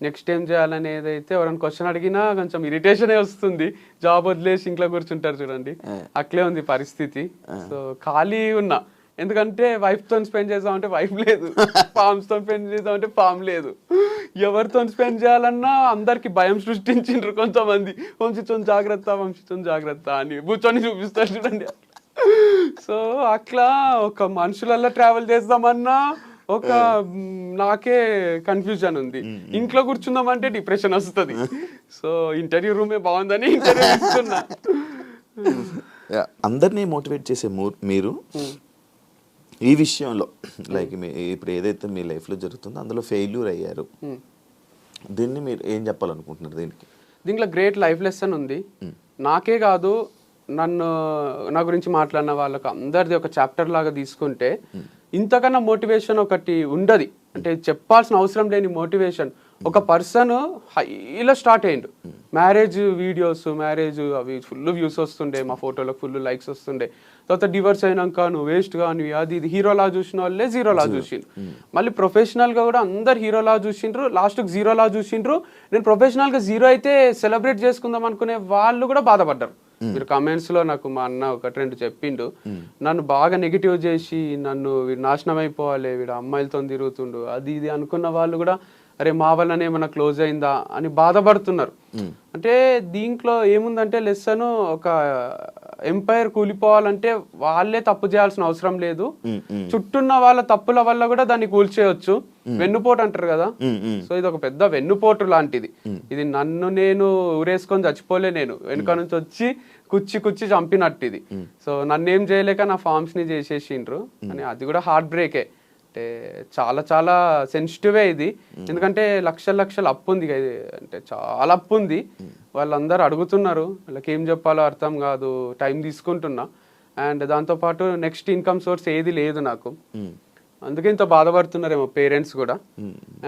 నెక్స్ట్ ఏం చేయాలనేది అయితే ఎవరైనా క్వశ్చన్ అడిగినా కొంచెం ఇరిటేషనే వస్తుంది. జాబ్ వదిలేసి ఇంట్లో కూర్చుంటారు చూడండి. అట్లే ఉంది పరిస్థితి. సో ఖాళీ ఉన్నా. ఎందుకంటే వైఫ్తో స్పెండ్ చేద్దామంటే వైఫ్ లేదు. ఫార్మ్స్తో స్పెండ్ చేద్దామంటే ఫామ్ లేదు. ఎవరితో స్పెండ్ చేయాలన్నా అందరికి భయం సృష్టించిండ్రు కొంతమంది. వంశితో జాగ్రత్త వంశితో జాగ్రత్త అని. కూర్చొని చూపిస్తారు చూడండి. సో అట్లా ఒక మనుషులల్లో ట్రావెల్ చేద్దామన్నా ఒక నాకే కన్ఫ్యూజన్ ఉంది. ఇంట్లో కూర్చుందామంటే డిప్రెషన్ వస్తుంది. సో ఇంటర్వ్యూ రూమే బాగుందని ఇంటర్వ్యూ ఇస్తున్నా అందరినీ మోటివేట్ చేసే మీరు ఈ విషయంలో లైక్ మీ ఇప్పుడు ఏదైతే మీ లైఫ్లో జరుగుతుందో అందులో ఫెయిల్యూర్ అయ్యారు. దీన్ని మీరు ఏం చెప్పాలనుకుంటున్నారు దీనికి? దీంట్లో గ్రేట్ లైఫ్ లెసన్ ఉంది. నాకే కాదు నన్ను నా గురించి మాట్లాడిన వాళ్ళకి అందరిది ఒక చాప్టర్ లాగా తీసుకుంటే ఇంతకన్నా మోటివేషన్ ఒకటి ఉండదు. అంటే చెప్పాల్సిన అవసరం లేని మోటివేషన్. ఒక పర్సన్ హైలో స్టార్ట్ అయ్యిండు. మ్యారేజ్ వీడియోస్ మ్యారేజ్ అవి ఫుల్ వ్యూస్ వస్తుండే మా ఫోటోలకు ఫుల్ లైక్స్ వస్తుండే. తర్వాత డివర్స్ అయినాక నువ్వు వేస్ట్ కానివి అది ఇది. హీరోలా చూసిన వాళ్ళే జీరోలా చూసిండ్రు. మళ్ళీ ప్రొఫెషనల్గా కూడా అందరు హీరోలా చూసిండ్రు. లాస్ట్ జీరోలా చూసిండ్రు. నేను ప్రొఫెషనల్గా జీరో అయితే సెలబ్రేట్ చేసుకుందాం అనుకునే వాళ్ళు కూడా బాధపడ్డారు. Hmm. మీరు కమెంట్స్లో నాకు మా అన్న ఒకటి రెండు చెప్పిండు. నన్ను బాగా నెగిటివ్ చేసి నన్ను వీడు నాశనం అయిపోవాలి వీడు అమ్మాయిలతో తిరుగుతుండు అది ఇది అనుకున్న వాళ్ళు కూడా అరే మా వల్లనే ఏమన్నా క్లోజ్ అయిందా అని బాధపడుతున్నారు. అంటే దీంట్లో ఏముందంటే లెసన్ ఒక ఎంపైర్ కూలిపోవాలంటే వాళ్ళే తప్పు చేయాల్సిన అవసరం లేదు. చుట్టూన్న వాళ్ళ తప్పుల వల్ల కూడా దాన్ని కూల్చేయొచ్చు. వెన్నుపోటు అంటారు కదా. సో ఇది ఒక పెద్ద వెన్నుపోటు లాంటిది. ఇది నన్ను నేను ఊరేసుకొని చచ్చిపోలే నేను. వెనుక నుంచి వచ్చి కుచ్చి కుచ్చి చంపినట్టు ఇది సో నన్ను ఏం చేయలేక నా ఫార్మ్స్ని చేసేసిండ్రు అని అది కూడా హార్ట్ బ్రేకే అంటే చాలా చాలా సెన్సిటివే ఇది. ఎందుకంటే లక్షల లక్షల అప్పు ఉంది. అంటే చాలా అప్పు ఉంది. వాళ్ళందరూ అడుగుతున్నారు. వాళ్ళకి ఏం చెప్పాలో అర్థం కాదు. టైం తీసుకుంటున్నా. అండ్ దాంతోపాటు నెక్స్ట్ ఇన్కమ్ సోర్స్ ఏది లేదు నాకు. అందుకే ఇంత బాధపడుతున్నారేమో పేరెంట్స్ కూడా.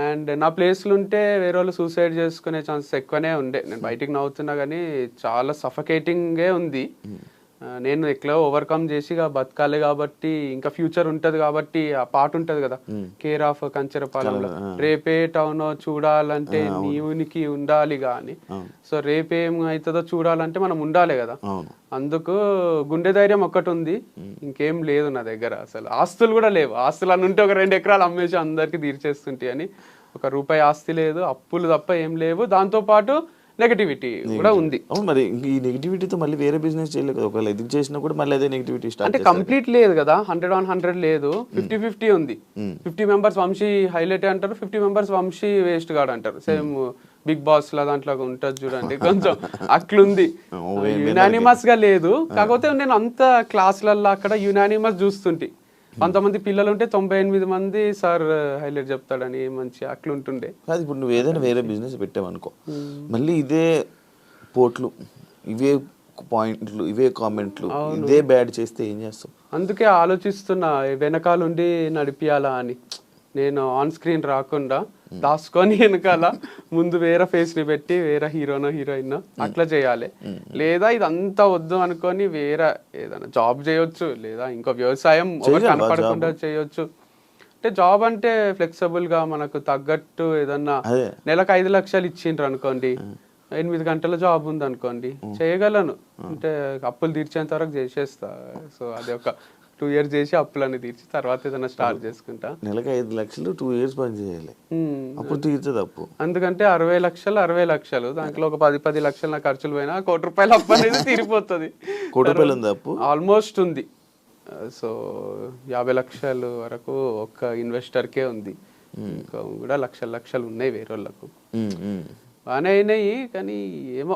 అండ్ నా ప్లేస్లు ఉంటే వేరే వాళ్ళు సూసైడ్ చేసుకునే ఛాన్సెస్ ఎక్కువనే ఉండే. నేను బయటికి నవ్వుతున్నా కానీ చాలా సఫకేటింగే ఉంది. నేను ఎట్లా ఓవర్కమ్ చేసి బతకాలి కాబట్టి ఇంకా ఫ్యూచర్ ఉంటది కాబట్టి ఆ పాట ఉంటది కదా. కేర్ ఆఫ్ కంచరపాలెంలో రేపే టౌన్ చూడాలంటే నీవునికి ఉండాలి గాని. సో రేపేం అవుతుందో చూడాలంటే మనం ఉండాలి కదా. అందుకు గుండె ధైర్యం ఒక్కటి ఉంది. ఇంకేం లేదు నా దగ్గర అసలు. ఆస్తులు కూడా లేవు. ఆస్తులు అని ఉంటే ఒక రెండు ఎకరాలు అమ్మేసి అందరికి తీర్చేస్తుంటాయి అని ఒక రూపాయి ఆస్తి లేదు అప్పులు తప్ప ఏం లేవు. దాంతో పాటు నెగటివిటీ కూడా ఉంది. అవును మరి ఈ నెగిటివిటీతో మళ్ళీ వేరే బిజినెస్ చేయలేదు కదా. ఒకవేళ ఇది చేసినా కూడా మళ్ళీ అదే నెగిటివిటీ స్టార్ట్ అంటే కంప్లీట్ లేదు కదా. హండ్రెడ్ వన్ హండ్రెడ్ లేదు. ఫిఫ్టీ ఫిఫ్టీ ఉంది. ఫిఫ్టీ మెంబర్స్ వంశీ హైలైట్ అంటారు? ఫిఫ్టీ మెంబర్స్ వంశీ వేస్ట్ గాడు అంటారు. సేమ్ బిగ్ బాస్ లా దాంట్లో ఉంటది చూడండి. కొంచెం అట్లుంది. యునానిమస్గా లేదు. కాకపోతే నేను అంత క్లాసులలో అక్కడ యునానిమస్ చూస్తుంటే. కొంతమంది పిల్లలు ఉంటే తొంభై ఎనిమిది మంది సార్ హైలైట్ చెప్తాడని మంచి అట్లుంటుండే కాదు ఇప్పుడు నువ్వు ఏదైనా వేరే బిజినెస్ పెట్టావనుకో మళ్ళీ ఇదే పోట్లు ఇవే పాయింట్లు ఇవే కామెంట్లు ఇదే బ్యాడ్ చేస్తే ఏం చేస్తావు? అందుకే ఆలోచిస్తున్నా వెనకాలండి నడిపియాలా అని. నేను ఆన్ స్క్రీన్ రాకుండా దాచుకొని వెనకాల ముందు వేరే ఫేస్ని పెట్టి వేరే హీరోనో హీరోయిన్ అట్లా చేయాలి. లేదా ఇదంతా వద్దు అనుకొని వేరే ఏదైనా జాబ్ చేయొచ్చు లేదా ఇంకో వ్యవసాయం కనపడకుండా చేయొచ్చు. అంటే జాబ్ అంటే ఫ్లెక్సిబుల్గా మనకు తగ్గట్టు ఏదన్నా. నెలకు ఐదు లక్షలు ఇచ్చిండ్రు అనుకోండి ఎనిమిది గంటల జాబ్ ఉంది అనుకోండి చేయగలను. అంటే అప్పులు తీర్చేంత వరకు చేసేస్తా. సో అది ఒక టూ ఇయర్స్ చేసి అప్పులన్నీ తీర్చి తర్వాత ఏదైనా స్టార్ట్ చేసుకుంటా. నెలకి ఐదు లక్షలు టూ ఇయర్స్ పని చేయాలి. అప్పుడు తీర్చదు అప్పు. అందుకంటే అరవై లక్షలు అరవై లక్షలు. దాంట్లో ఒక పది పది లక్షల నా ఖర్చులు పోయినా కోటి రూపాయల అప్పు అనేది తీరిపోతుంది. కోటి రూపాయలు ఉంది అప్పు? ఆల్మోస్ట్ ఉంది. సో యాభై లక్షలు వరకు ఒక్క ఇన్వెస్టర్కే ఉంది. ఇంకా కూడా లక్షల లక్షలు ఉన్నాయి వేరే వాళ్ళకు. బాగానే అయినాయి కానీ ఏమో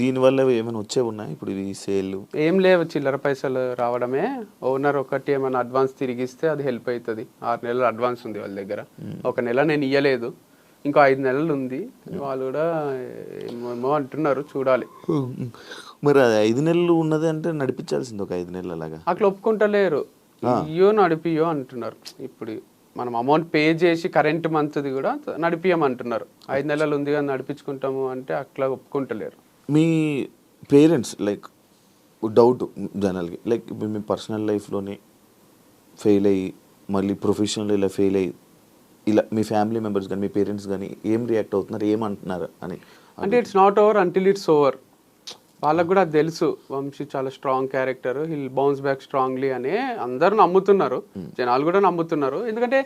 దీనివల్ల ఏమైనా వచ్చే ఉన్నాయి? ఇప్పుడు ఈ సేల్. ఏం లేవు చిల్లర పైసలు రావడమే. ఓనర్ ఒకటి ఏమైనా అడ్వాన్స్ తిరిగిస్తే అది హెల్ప్ అవుతుంది ఆరు నెలలు అడ్వాన్స్ ఉంది వాళ్ళ దగ్గర. ఒక నెల నేను ఇయ్యలేదు. ఇంకో ఐదు నెలలు ఉంది. వాళ్ళు కూడా ఏమో అంటున్నారు చూడాలి. మరి అది ఐదు నెలలు ఉన్నది అంటే నడిపించాల్సింది ఒక ఐదు నెలలు అలాగా? అట్లా ఒప్పుకుంటలేరు. ఇయ్యో నడిపియో అంటున్నారు. ఇప్పుడు మనం అమౌంట్ పే చేసి కరెంట్ మంత్ది కూడా నడిపియమంటున్నారు. ఐదు నెలలు ఉంది కానీ నడిపించుకుంటాము అంటే అట్లా ఒప్పుకుంటలేరు. మీ పేరెంట్స్ లైక్ డౌట్ జనరల్గా లైక్ ఇప్పుడు మీ పర్సనల్ లైఫ్లోని ఫెయిల్ అయ్యి మళ్ళీ ప్రొఫెషనల్ ఇలా ఫెయిల్ అయ్యి ఇలా మీ ఫ్యామిలీ మెంబర్స్ కానీ మీ పేరెంట్స్ కానీ ఏం రియాక్ట్ అవుతున్నారు ఏమంటున్నారు అని అంటే it's not over until it's over వాళ్ళకు కూడా అది తెలుసు వంశీ చాలా strong character he'll bounce back strongly అని అందరూ నమ్ముతున్నారు. జనాలు కూడా నమ్ముతున్నారు. ఎందుకంటే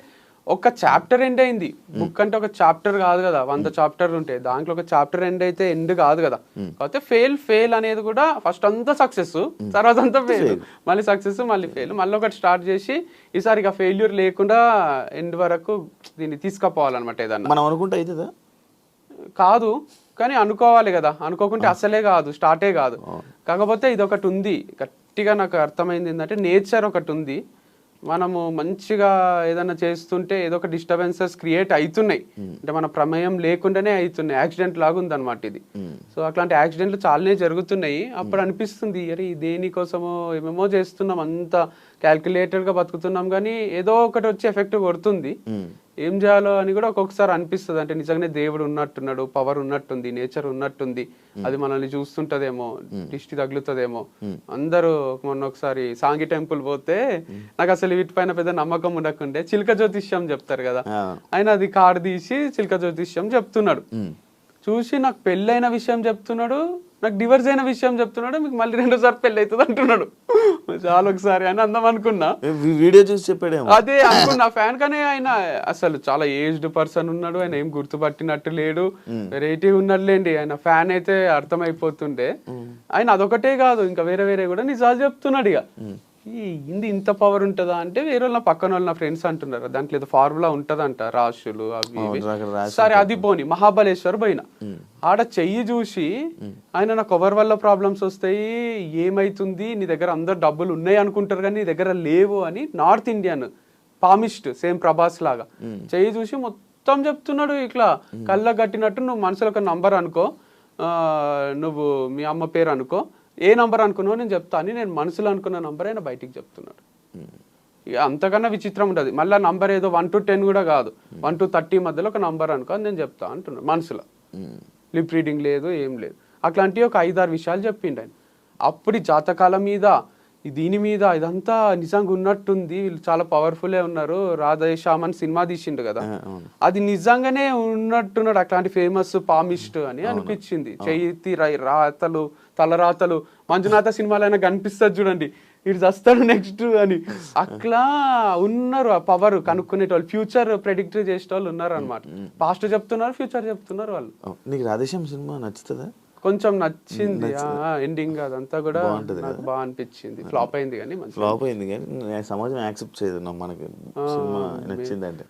ఒక చాప్టర్ ఎండ్ అయింది. బుక్ అంటే ఒక చాప్టర్ కాదు కదా. వంద చాప్టర్ ఉంటాయి దాంట్లో ఒక చాప్టర్ ఎండ్ అయితే ఎండ్ కాదు కదా. కాకపోతే ఫెయిల్ ఫెయిల్ అనేది కూడా ఫస్ట్ అంతా సక్సెస్ తర్వాత అంతా ఫెయిల్ మళ్ళీ సక్సెస్ మళ్ళీ ఫెయిల్ మళ్ళీ ఒకటి స్టార్ట్ చేసి ఈసారి ఇక ఫెయిల్యూర్ లేకుండా ఎండ్ వరకు దీన్ని తీసుకుపోవాలన్నమాట ఏదన్నా. మనం అనుకుంటే అవుతుందా? కాదు. కానీ అనుకోవాలి కదా. అనుకోకుంటే అసలే కాదు స్టార్టే కాదు. కాకపోతే ఇది ఒకటి ఉంది. గట్టిగా నాకు అర్థమైంది ఏంటంటే నేచర్ ఒకటి ఉంది. మనము మంచిగా ఏదైనా చేస్తుంటే ఏదో ఒక డిస్టర్బెన్సెస్ క్రియేట్ అవుతున్నాయి. అంటే మన ప్రమేయం లేకుండానే అవుతున్నాయి. యాక్సిడెంట్ లాగా ఉంది అనమాట ఇది సో అట్లాంటి యాక్సిడెంట్లు చాలానే జరుగుతున్నాయి. అప్పుడు అనిపిస్తుంది అరే దేనికోసమో ఏమేమో చేస్తున్నాం. అంత క్యాల్కులేటెడ్గా బతుకుతున్నాం కానీ ఏదో ఒకటి వచ్చి ఎఫెక్ట్ కొడుతుంది. ఏం చేయాలో అని కూడా ఒక్కొక్కసారి అనిపిస్తుంది. అంటే నిజంగానే దేవుడు ఉన్నట్టున్నాడు పవర్ ఉన్నట్టుంది నేచర్ ఉన్నట్టుంది. అది మనల్ని చూస్తుంటదేమో దిష్టి తగులుతుందేమో. అందరూ మొన్న ఒకసారి సాంగి టెంపుల్ పోతే నాకు అసలు వీటిపైన పెద్ద నమ్మకం ఉండకుండే. చిలక జ్యోతిష్యం చెప్తారు కదా. ఆయన అది కార్డు తీసి చిలక జ్యోతిష్యం చెప్తున్నాడు. చూసి నాకు పెళ్ళైన విషయం చెప్తున్నాడు. నాకు డివర్స్ అయిన విషయం చెప్తున్నాడు మీకు మళ్ళీ రెండోసారి పెళ్ళి అవుతుంది అంటున్నాడు. చాలా ఒకసారి అని అందాం అనుకున్నా. వీడియో చూసి చెప్పాడేమో. అదే అనుకున్నా. ఫ్యాన్ కానీ ఆయన అసలు చాలా ఏజ్డ్ పర్సన్ ఉన్నాడు ఆయన ఏం గుర్తుపట్టినట్టు లేడు. వెరైటీ ఉన్నట్లేండి ఆయన ఫ్యాన్ అయితే అర్థమైపోతుండే. ఆయన అదొకటే కాదు ఇంకా వేరే వేరే కూడా నిజాలు చెప్తున్నాడు ఇక. ఈ ఇంది ఇంత పవర్ ఉంటుందా అంటే వేరే వాళ్ళు నా పక్కన వాళ్ళు నా ఫ్రెండ్స్ అంటున్నారు. దాంట్లో ఏదో ఫార్ములా ఉంటదంట రాశులు అవి ఇవి. సరే అది పోని మహాబలేశ్వర్ పోయిన. ఆడ చెయ్యి చూసి ఆయన నాకు ఎవరి వల్ల ప్రాబ్లమ్స్ వస్తాయి ఏమైతుంది నీ దగ్గర అందరు డబ్బులు ఉన్నాయి అనుకుంటారు కానీ నీ దగ్గర లేవు అని North Indian palmist same Prabhas లాగా. చెయ్యి చూసి మొత్తం చెప్తున్నాడు ఇట్లా. కళ్ళ కట్టినట్టు నువ్వు మనసులో ఒక నంబర్ అనుకో ఆ, నువ్వు మీ అమ్మ పేరు అనుకో ఏ నంబర్ అనుకున్నావు నేను చెప్తా అని నేను మనసులో అనుకున్న నంబర్ ఆయన బయటికి చెప్తున్నాడు. ఇక అంతకన్నా విచిత్రం ఉంటుంది మళ్ళీ నంబర్ ఏదో వన్ టు టెన్ కూడా కాదు. వన్ టు థర్టీ మధ్యలో ఒక నంబర్ అనుకో అని నేను చెప్తా అంటున్నాను మనసులో. లిప్ రీడింగ్ లేదు ఏం లేదు. అట్లాంటి ఒక ఐదారు విషయాలు చెప్పిండు ఆయన. అప్పుడు జాతకాల మీద దీని మీద ఇదంతా నిజంగా ఉన్నట్టుంది. వీళ్ళు చాలా పవర్ఫుల్లే ఉన్నారు. రాధేశ్యామ్ అని సినిమా తీసిండు కదా. అది నిజంగానే ఉన్నట్టున్నాడు. అట్లాంటి ఫేమస్ పామిస్ట్ అని అనిపించింది. చేతి రా- రాతలు తలరాతలు మంజునాథ సినిమాలో అయినా కనిపిస్తుంది చూడండి. ఇటు చస్తాడు నెక్స్ట్ అని. అట్లా ఉన్నారు ఆ పవర్ కనుక్కునేటోళ్ళు. ఫ్యూచర్ ప్రెడిక్ట్ చేసేటోళ్ళు ఉన్నారు అనమాట పాస్ట్ చెప్తున్నారు ఫ్యూచర్ చెప్తున్నారు వాళ్ళు. నీకు రాధేశ్యామ్ సినిమా నచ్చుతుందా? కొంచెం నచ్చింది. ఎండింగ్ అదంతా కూడా నాకు బాగా అనిపించింది. ఫ్లాప్ అయింది కానీ ఫ్లాప్ అయింది కానీ నేను సమాజం యాక్సెప్ట్ చేయదు మనకి. సినిమా నచ్చిందంటే.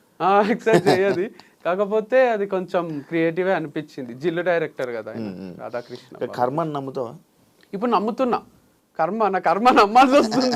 ఎక్సైట్ చేయదు. కాకపోతే అది కొంచెం క్రియేటివ్ అనిపించింది. జిల్లు డైరెక్టర్ కదా రాధాకృష్ణ కర్మని నమ్ముతావా? ఇప్పుడు నమ్ముతున్నా. కర్మ నా కర్మ నమ్మాల్సి వస్తుంది.